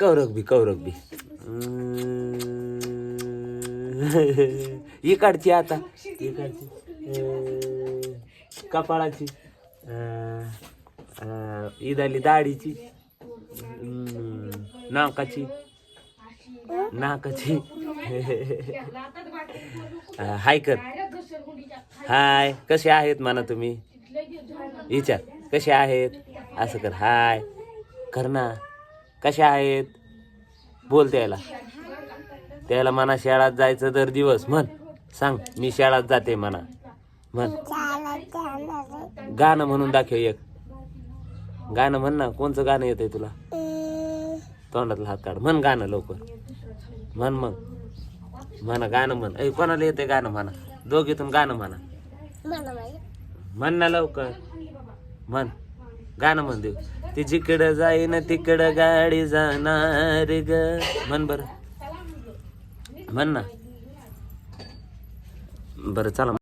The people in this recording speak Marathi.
कौरक बी कौरक बी इकडची आता. इकडची कपाळाची. ईद आली इदाली दाढीची. नाकाची. नाकाची. हाय कर. हाय कसे आहेत म्हणा तुम्ही? विचार कसे आहेत? असं कर. हाय. कर ना कसे आहेत? बोल त्याला. त्याला म्हणा शाळात जायचं दर दिवस. म्हण. सांग मी शाळात जाते म्हणा. म्हण. गाणं म्हणून दाखव एक. गाणं म्हण ना कोणचं गाणं येतंय तुला? तोंडातला हात काढ. म्हण गाणं लवकर. म्हण मग. म्हणा गाणं म्हण. ऐ कोणाला येते गाणं म्हणा? दोघीतून गाणं म्हणा. म्हण ना लवकर. म्हण. गाणं म्हण देऊ. ती जिकडं जाईन तिकडं गाडी जाणार ग. म्हण बर. म्हण ना. बरं चला.